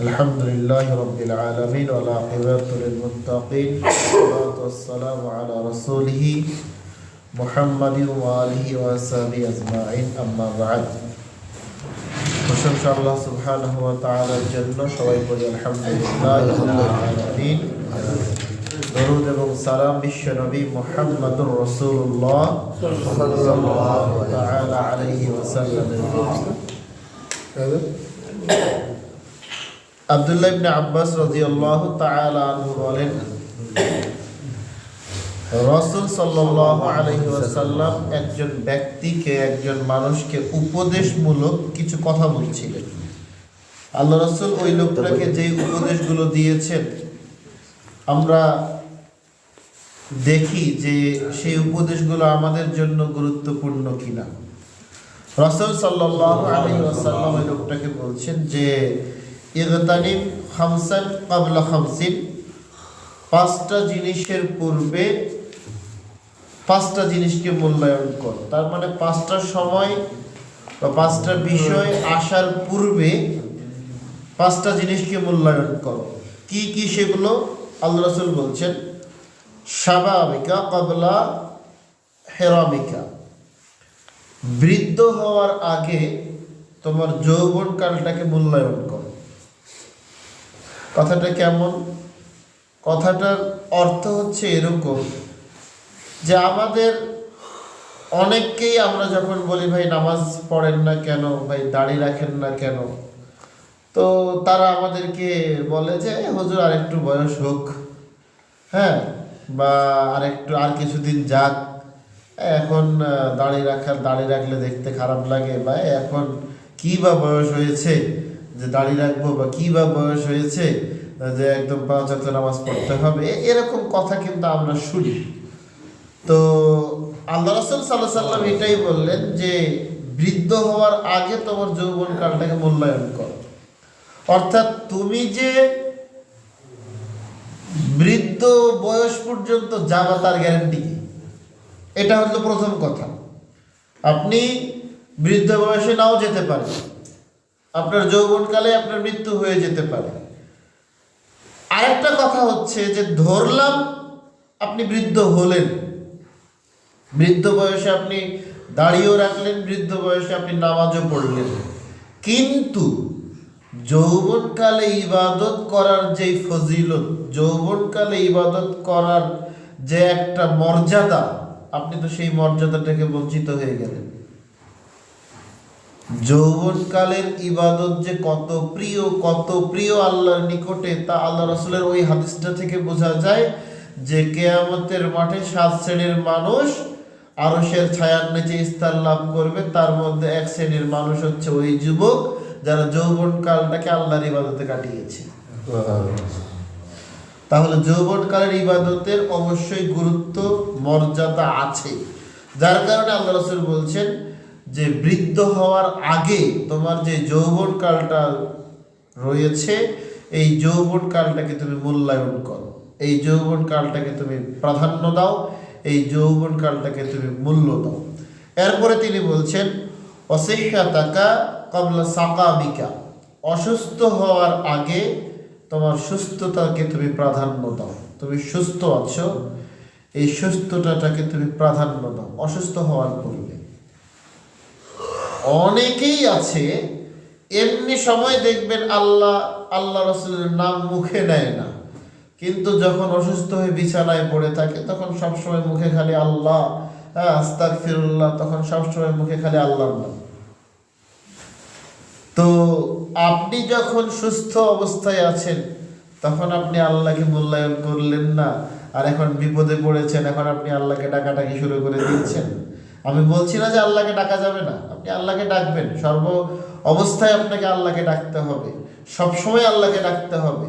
الحمد لله رب العالمين والعاقبة للمتقين والصلاة والسلام على رسوله محمد وآله وصحبه أجمعين أما بعد প্রশংসা আল্লাহ সুবহানাহু ওয়া তাআলার জন্য সবাই বলি আলহামদুলিল্লাহ রাব্বিল আলামিন দরুদ এবং সালাম বিশ্ব নবী মুহাম্মদুর রাসূলুল্লাহ সাল্লাল্লাহু তাআলা আলাইহি ওয়াসাল্লামের আব্দুল্লাহ ইবনে আব্বাস বলেন, রাসূল একজন ব্যক্তিকে, একজন মানুষকে উপদেশমূলক কিছু কথা বলছিলেন। আল্লাহ রাসূল ওই লোকটাকে যে উপদেশগুলো দিয়েছেন, আমরা দেখি যে সেই উপদেশগুলো আমাদের জন্য গুরুত্বপূর্ণ কিনা। রসুল আলাইহি ওয়াসাল্লাম ওই লোকটাকে বলছেন যে ইগতানিম খামসান কাবলা খামসিন। পাঁচটা জিনিসের পূর্বে পাঁচটা জিনিসকে মূল্যায়ন কর। তার মানে পাঁচটা সময় বা পাঁচটা বিষয় আসার পূর্বে পাঁচটা জিনিসকে মূল্যায়ন কর। কি কি সেগুলো? আল্লাহ রসুল বলছেন স্বাভাবিকা কবলা হেরামিকা। বৃদ্ধ হওয়ার আগে তোমার যৌবন কালটাকে মূল্যায়ন করো। কথাটা কেমন? কথাটার অর্থ হচ্ছে এরকম যে আমাদের অনেককেই আমরা যখন বলি ভাই নামাজ পড়েন না কেন? ভাই দাড়ি রাখেন না কেন? তো তারা আমাদেরকে বলে যে "এ, হুজুর আর একটু বয়স হোক। হ্যাঁ বা আর একটু আর কিছুদিন যাক। এখন দাড়ি রাখার দাড়ি রাখলে দেখতে খারাপ লাগে। বা এখন কি বা বয়স হয়েছে? যে দাড়ি রাখব বা কি বা বয়স হয়েছে, যে একদম পাঁচ ওয়াক্ত নামাজ পড়তে হবে এরকম কথা কিন্তু আমরা শুনি। তো আল্লাহ রসুল সাল্লাহ সাল্লাম এটাই বললেন যে, বৃদ্ধ হওয়ার আগে তোমার যৌবন কালটাকে মূল্যায়ন করো। অর্থাৎ তুমি যে বৃদ্ধ বয়স পর্যন্ত যাবা তার গ্যারান্টি কি? এটা হলো প্রথম কথা। আপনি বৃদ্ধ বয়সে নাও যেতে পারেন। আপনার যৌবনকালে আপনার মৃত্যু হয়ে যেতে পারে। আরেকটা কথা হচ্ছে যে ধরলাম আপনি বৃদ্ধ হলেন। বৃদ্ধ বয়সে আপনি দাড়িও রাখলেন, বৃদ্ধ বয়সে আপনি নামাজও পড়লেন। কিন্তু যৌবনকালে ইবাদত করার যে ফজিলত, যৌবনকালে ইবাদত করার যে একটা মর্যাদা, আপনি তো সেই মর্যাদাটাকে বঞ্চিত হয়ে গেলেন। যৌবনকালের ইবাদত যে কত প্রিয় কত প্রিয় আল্লাহর নিকটে, তা আল্লাহ রসুলের ওই হাদিসটা থেকে বোঝা যায় যে কেয়ামতের মাঠে সাত শ্রেণির মানুষ আরসের ছায়ার নিচে স্থান লাভ করবে। তার মধ্যে এক শ্রেণির মানুষ হচ্ছে ওই যুবক যারা যৌবন কালটাকে আল্লাহর ইবাদতে কাটিয়েছে। তাহলে যৌবনকালের ইবাদতের অবশ্যই গুরুত্ব, মর্যাদা আছে। যার কারণে আল্লাহ রসুল বলছেন যে বৃদ্ধ হওয়ার আগে তোমার যে যৌবন কালটা রয়েছে, এই যৌবন কালটাকে তুমি মূল্যায়ন করো। এই যৌবন কালটাকে তুমি প্রাধান্য দাও, এই যৌবন কালটাকে তুমি মূল্য দাও। এরপরে তিনি বলছেন অসিহা তাকা কমলা সাকাবিকা অসুস্থ হওয়ার আগে তোমার সুস্থতাকে তুমি প্রাধান্য দাও। তুমি সুস্থ আছো, এই সুস্থতাটাকে তুমি প্রাধান্য দাও। অসুস্থ হওয়ার পূর্বে। অনেকেই আছে, এমনি সময় দেখবেন আল্লাহ আল্লাহ রসুলের নাম মুখে নেয় না। কিন্তু যখন অসুস্থ হয়ে বিছানায় পড়ে থাকে, তখন সবসময় মুখে খালি আল্লাহ হ্যাঁ আস্তাক ফিরুল্লাহ তখন সবসময় মুখে খালি আল্লাহর নাম। তো আপনি যখন সুস্থ অবস্থায় আছেন, তখন আপনি আল্লাহকে মূল্যায়ন করলেন না, আর এখন বিপদে পড়েছেন, এখন আপনি আল্লাহকে ডাকাটাকি শুরু করে দিয়েছেন আমি বলছি না যে আল্লাহকে ডাকা যাবে না। আপনি আল্লাহকে ডাকবেন। সর্ব অবস্থায় আপনাকে আল্লাহকে ডাকতে হবে। সবসময় আল্লাহকে ডাকতে হবে।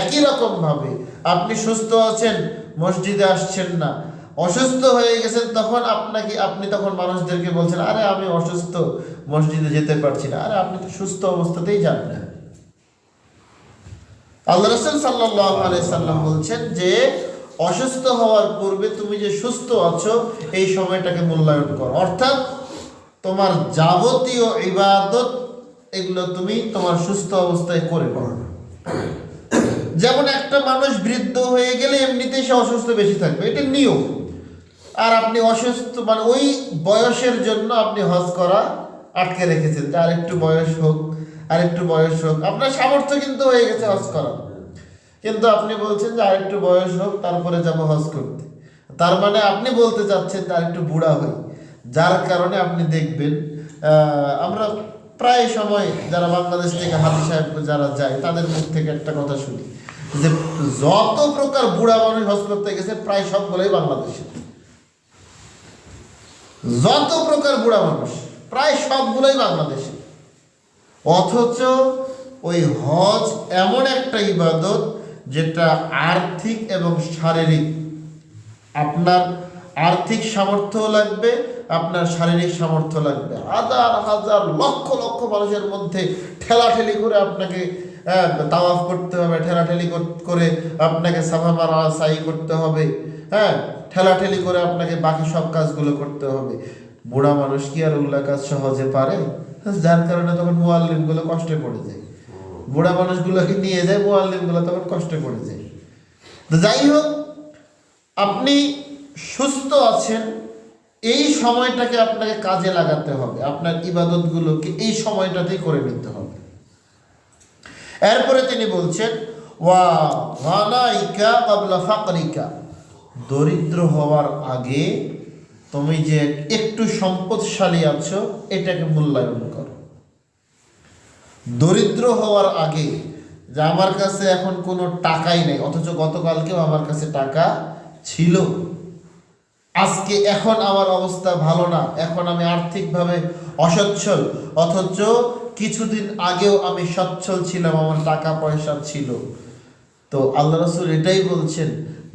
একই রকম ভাবে আপনি সুস্থ আছেন, মসজিদে আসছেন না, অসুস্থ হয়ে গেছেন, তখন আপনাকে, আপনি তখন মানুষদেরকে বলছেন, আরে, আমি অসুস্থ, মসজিদে যেতে পারছি না। আরে, আপনি তো সুস্থ অবস্থাতেই যান না। আল্লাহ রসুল সাল্লাহ সাল্লাম বলছেন যে অসুস্থ হওয়ার পূর্বে তুমি যে সুস্থ আছো, এই সময়টাকে মূল্যায়ন করো। অর্থাৎ তোমার যাবতীয় ইবাদত, এগুলো তুমি তোমার সুস্থ অবস্থায় করে করো যেমন একটা মানুষ বৃদ্ধ হয়ে গেলে এমনিতেই সে অসুস্থ বেশি থাকবে, এটা নিয়ম। আর আপনি অসুস্থ মানে ওই বয়সের জন্য আপনি হজ করা আটকে রেখেছেন। যে আর একটু বয়স হোক আর একটু বয়স হোক, আপনার সামর্থ্য কিন্তু হয়ে গেছে হজ করা কিন্তু আপনি বলছেন যে আরেকটু বয়স হোক, তারপরে যাব হজ করতে। তার মানে আপনি বলতে চাচ্ছেন যে আরেকটু বুড়া হই। যার কারণে আপনি দেখবেন আমরা প্রায় সময় যারা বাংলাদেশ থেকে হাজি সাহেব যারা যায়, তাদের মুখ থেকে একটা কথা শুনি, যে যত প্রকার বুড়া মানুষ হজ করতে গেছে, প্রায় সবগুলোই বাংলাদেশে। যত প্রকার বুড়া মানুষ, প্রায় সবগুলোই বাংলাদেশে। অথচ ওই হজ এমন একটা ইবাদত যেটা আর্থিক এবং শারীরিক। আপনার আর্থিক সামর্থ্য লাগবে, আপনার শারীরিক সামর্থ্য লাগবে। হাজার হাজার, লক্ষ লক্ষ মানুষের মধ্যে ঠেলাঠেলি করে আপনাকে তাওয়াফ করতে হবে, ঠেলাঠেলি করে আপনাকে সাফা মারা সাই করতে হবে হ্যাঁ? ঠেলাঠেলি করে আপনাকে বাকি সব কাজগুলো করতে হবে। বুড়া মানুষ কি আর ওগুলা কাজ সহজে পারে? যার কারণে তখন মোয়াল্লিমগুলো কষ্টে পড়ে যায়। বুড়া মানুষগুলোকে নিয়ে যায় মোয়াল্লিমগুলো তখন কষ্ট করে যায়। তো যাই হোক, আপনি সুস্থ আছেন, এই সময়টাকে আপনাকে কাজে লাগাতে হবে। আপনার ইবাদতগুলোকে এই সময়টাতেই করে নিতে হবে। এরপরে তিনি বলছেন দরিদ্র হওয়ার আগে তুমি যে একটু সম্পদশালী আছো, এটাকে মূল্যায়ন দরিদ্র হওয়ার আগে যে আমার কাছে এখন কোনো টাকাই নেই, অথচ গতকালকেও আমার কাছে টাকা ছিল। আজকে এখন আমার অবস্থা ভালো না, এখন আমি আর্থিকভাবে অসচ্ছল, অথচ কিছুদিন আগেও আমি সচ্ছল ছিলাম, আমার টাকা পয়সা ছিল। তো আল্লাহ রসুল এটাই বলছেন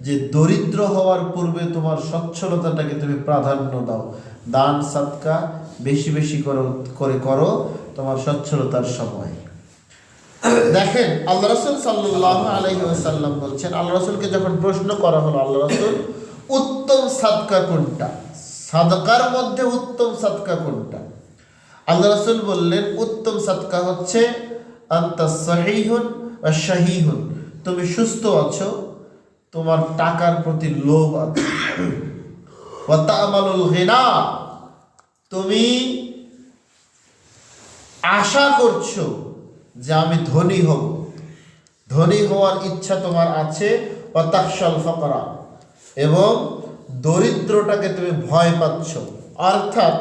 যে, দরিদ্র হওয়ার পূর্বে তোমার সচ্ছলতাটাকে তুমি প্রাধান্য দাও। দান সাতকা বেশি বেশি করো, করে করো তোমার সচ্ছলতার সময়। দেখেন, আল্লাহ রসুল সাল্লাহ আলহি সাল্লাম বলছেন, আল্লাহ রসুলকে যখন প্রশ্ন করা হলো, আল্লাহ রসুল, উত্তম সাদকা কোনটা? সাদকার মধ্যে উত্তম সাদকা কোনটা? আল্লাহ রসুল বললেন, উত্তম সাদকা হচ্ছে, আন্তা সহিহুন শাহিহুন। তুমি সুস্থ আছো, তোমার টাকার প্রতি লোভ আছে। ওয়াতামালুল গিনা। তুমি আশা করছ যে আমি ধনী হব। ধনী হওয়ার ইচ্ছা তোমার আছে অতাকশাল ফকরা এবং দরিদ্রটাকে তুমি ভয় পাচ্ছ। অর্থাৎ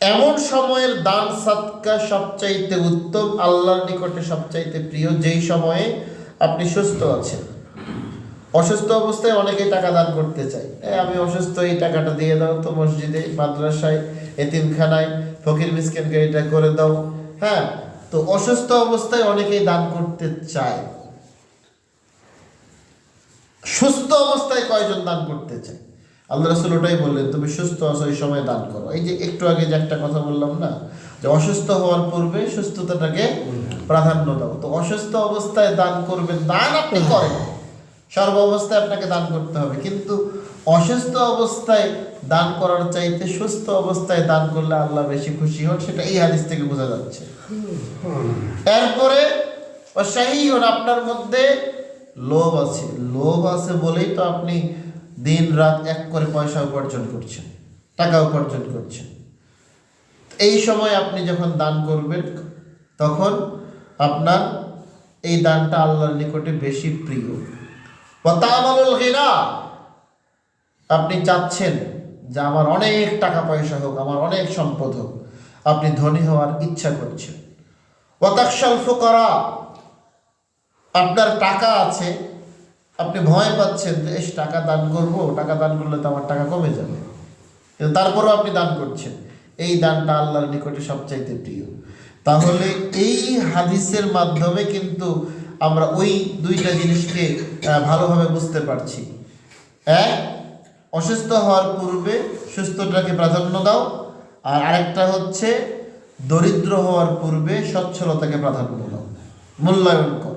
এমন সময়ের দান সাতকা সবচাইতে উত্তম, আল্লাহর নিকটে সবচাইতে প্রিয়, যেই সময়ে আপনি সুস্থ আছেন। অসুস্থ অবস্থায় অনেকেই টাকা দান করতে চায়। এই আমি অসুস্থ এই টাকাটা দিয়ে দাও তো মসজিদে মাদ্রাসায় এতিমখানায় ফকির মিসকিনকে এটা করে দাও। হ্যাঁ তো অসুস্থ অবস্থায় অনেকেই দান করতে চায়। সুস্থ অবস্থায় কয়জন দান করতে চায়? আল্লাহ রসুল ওটাই বললেন তুমি সুস্থ আছো এই সময় দান করো। এই যে একটু আগে যে একটা কথা বললাম না যে অসুস্থ হওয়ার পূর্বে সুস্থতাটাকে প্রাধান্য দাও। তো অসুস্থ অবস্থায় দান করবেন দান আপনি করেন। সর্ব অবস্থায় আপনাকে দান করতে হবে। কিন্তু অসুস্থ অবস্থায় দান করার চাইতে সুস্থ অবস্থায় দান করলে আল্লাহ বেশি খুশি হন, সেটা এই হাদিস থেকে বোঝা যাচ্ছে। এরপরে শাহী হন আপনার মধ্যে লোভ আছে। লোভ আছে বলেই তো আপনি দিন রাত এক করে পয়সা উপার্জন করছেন, টাকা উপার্জন করছেন। এই সময় আপনি যখন দান করবেন, তখন আপনার এই দানটা আল্লাহর নিকটে বেশি প্রিয়। ওয়াতামালুল গিনা। আপনি চাচ্ছেন যে আমার অনেক টাকা পয়সা হোক, আমার অনেক সম্পদ হোক, আপনি ধনী হওয়ার ইচ্ছা করছেন। ওয়াতাকশাল ফুকারা। আপনার টাকা আছে, আপনি ভয় পাচ্ছেন যে, এস, টাকা দান করব, টাকা দান করলে তো আমার টাকা কমে যাবে। কিন্তু তারপরেও আপনি দান করছেন। এই দানটা আল্লাহর নিকটে সবচাইতে প্রিয়। তাহলে এই হাদিসের মাধ্যমে কিন্তু আমরা ওই দুইটা জিনিসকে ভালোভাবে বুঝতে পারছি। এক, অসুস্থ হওয়ার পূর্বে সুস্থটাকে প্রাধান্য দাও। আর আরেকটা হচ্ছে, দরিদ্র হওয়ার পূর্বে স্বচ্ছলতাকে প্রাধান্য দাও। মূল্যায়ন কর।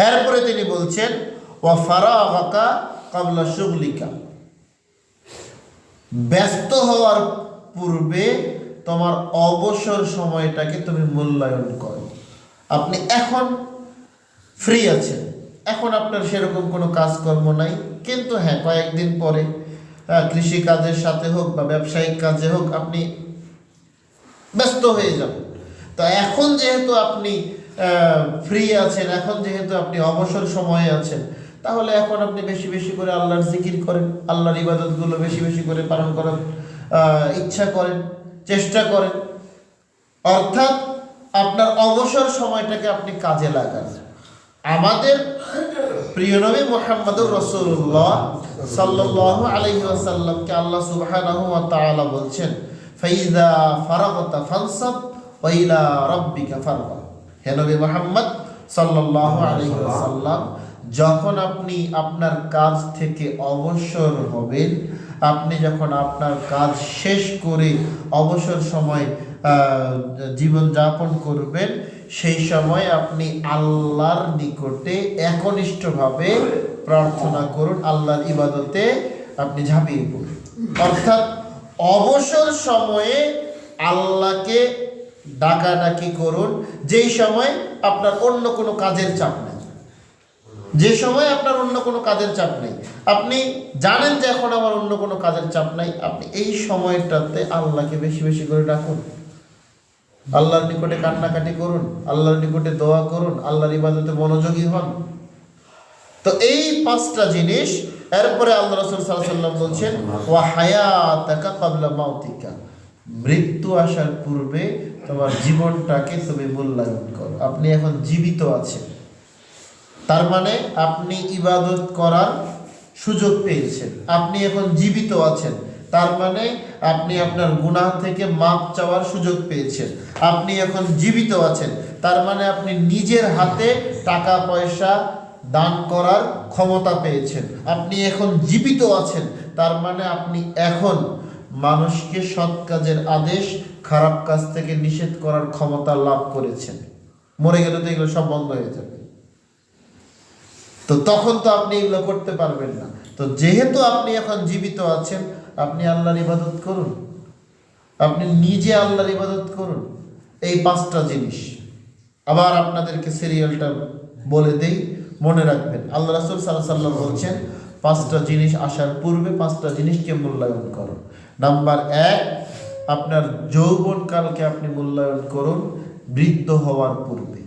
এরপরে তিনি বলছেন, ওয়া ফারাগাকা কাবলা শুগলিকা। ব্যস্ত হওয়ার পূর্বে তোমার অবসর সময়টাকে তুমি মূল্যায়ন করো। আপনি এখন ফ্রি আছেন। এখন আপনার সেরকম কোনো কাজকর্ম নাই। কিন্তু হ্যাঁ কয়েকদিন পরে কৃষি কাজের সাথে হোক বা ব্যবসায়িক কাজে হোক, আপনি ব্যস্ত হয়ে যাবেন। তো এখন যেহেতু আপনি ফ্রি আছেন, এখন যেহেতু আপনি অবসর সময়ে আছেন, তাহলে এখন আপনি বেশি বেশি করে আল্লাহর জিকির করেন, আল্লাহর ইবাদতগুলো বেশি বেশি করে পালন করার ইচ্ছা করেন, চেষ্টা করেন। অর্থাৎ আপনার অবসর সময়টাকে আপনি কাজে লাগান। আমাদের প্রিয় নবী মোহাম্মদুর রসুল্লাহ সাল্লাহ আলহি আসাল্লামকে আল্লাহ তাআলা বলছেন ফাইদা ফারাগতা ফানসাব ওয়াইলা রাব্বিকা ফারগা। হে নবী মোহাম্মদ সাল্লাল্লাহু আলাইহি ওয়াসাল্লাম, যখন আপনি আপনার কাজ থেকে অবসর হবেন, আপনি যখন আপনার কাজ শেষ করে অবসর সময় জীবন যাপন করবেন, সেই সময় আপনি আল্লাহর নিকটে একনিষ্ঠভাবে প্রার্থনা করুন, আল্লাহর ইবাদতে আপনি ঝাঁপিয়ে পড়ুন। অর্থাৎ অবসর সময়ে আল্লাহকে ডাকাডাকি করুন, যেই সময় আপনার অন্য কোনো কাজের চাপ নেই। যে সময় আপনার অন্য কোনো কাজের চাপ নেই। আপনি জানেন যে এখন আমার অন্য কোনো কাজের চাপ নাই, আপনি এই সময়টাতে আল্লাহকে বেশি বেশি করে ডাকুন। আল্লাহর নিকটে কান্নাকাটি করুন, আল্লাহর নিকটে দোয়া করুন, আল্লাহর ইবাদতে মনোযোগী হন। তো এই পাঁচটা জিনিস, এরপরে আল্লাহ রসুল সাল্লাম বলছেন, ওয়া হায়াতাকা কাবলা মাউতিকা। মৃত্যু আসার পূর্বে তোমার জীবনটাকে তুমি মূল্যায়ন করো। আপনি এখন জীবিত আছেন। তার মানে আপনি ইবাদত করার সুযোগ পেয়েছেন। আপনি এখন জীবিত আছেন। তার মানে আপনি আপনার গুনাহ থেকে মাপ চাওয়ার সুযোগ পেয়েছেন। আপনি এখন জীবিত আছেন। তার মানে আপনি নিজের হাতে টাকা, পয়সা দান করার ক্ষমতা পেয়েছেন। আপনি এখন জীবিত আছেন। তার মানে আপনি এখন মানুষকে সৎ কাজের আদেশ, খারাপ কাজ থেকে নিষেধ করার ক্ষমতা লাভ করেছেন। মরে গেলে তো এগুলো সব বন্ধ হয়ে যাবে। তো তখন তো আপনি এগুলো করতে পারবেন না। তো যেহেতু আপনি এখন জীবিত আছেন আপনি আল্লাহর ইবাদত করুন। আপনি নিজে আল্লাহর ইবাদত করুন। এই পাঁচটা জিনিস। আবার আপনাদেরকে সিরিয়ালটা বলে দেই, মনে রাখবেন, আল্লাহ রাসুল সাল্লাহ সাল্লাম বলছেন, পাঁচটা জিনিস আসার পূর্বে পাঁচটা জিনিসকে মূল্যায়ন করুন। নাম্বার এক, আপনার যৌবনকালকে আপনি মূল্যায়ন করুন, বৃদ্ধ হওয়ার পূর্বে।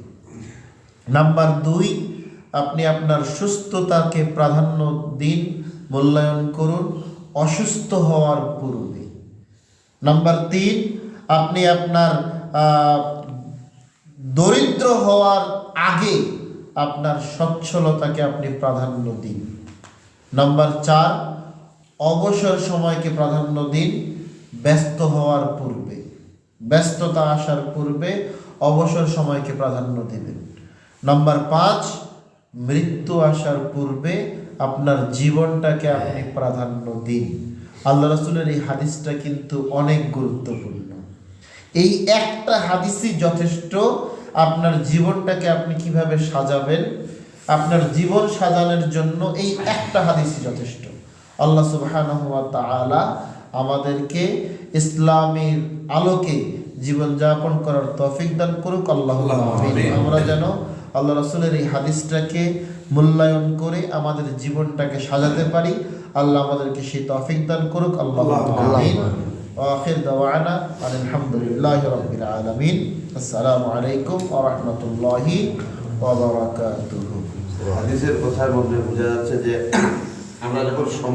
নাম্বার দুই, আপনি আপনার সুস্থতাকে প্রাধান্য দিন মূল্যায়ন করুন অসুস্থ হওয়ার পূর্বে নাম্বার তিন, আপনি আপনার দরিদ্র হওয়ার আগে আপনার সচ্ছলতাকে আপনি প্রাধান্য দিন। নাম্বার চার, অবসর সময়কে প্রাধান্য দিন, ব্যস্ত হওয়ার পূর্বে। ব্যস্ততা আসার পূর্বে অবসর সময়কে প্রাধান্য দিবেন। নাম্বার পাঁচ, মৃত্যু আসার পূর্বে আপনার জীবনটাকে আপনি প্রাধান্য দিন। আল্লাহ রসুলের এই হাদিসটা কিন্তু অনেক গুরুত্বপূর্ণ। এই একটা হাদিসই যথেষ্ট আপনার জীবনটাকে আপনি কীভাবে সাজাবেন আপনার জীবন সাজানোর জন্য এই একটা হাদিসই যথেষ্ট। আল্লাহ তাআলা আমাদেরকে ইসলামের আলোকে জীবনযাপন করার তৌফিক দান করুক। আল্লাহ আমরা যেন আল্লাহ রসুলের এই হাদিসটাকে মূল্যায়ন করে আমাদের জীবনটাকে সাজাতে পারি। আল্লাহ আমাদেরকে সেই তফিক দান করুক। আল্লাহ আখির দাওয়ানা আলহামদুলিল্লাহ রবিল আলমিন। আসসালামু আলাইকুম আ রহমতুল্লাহি হাদিসের কথার মধ্যে বোঝা যাচ্ছে যে আমরা যখন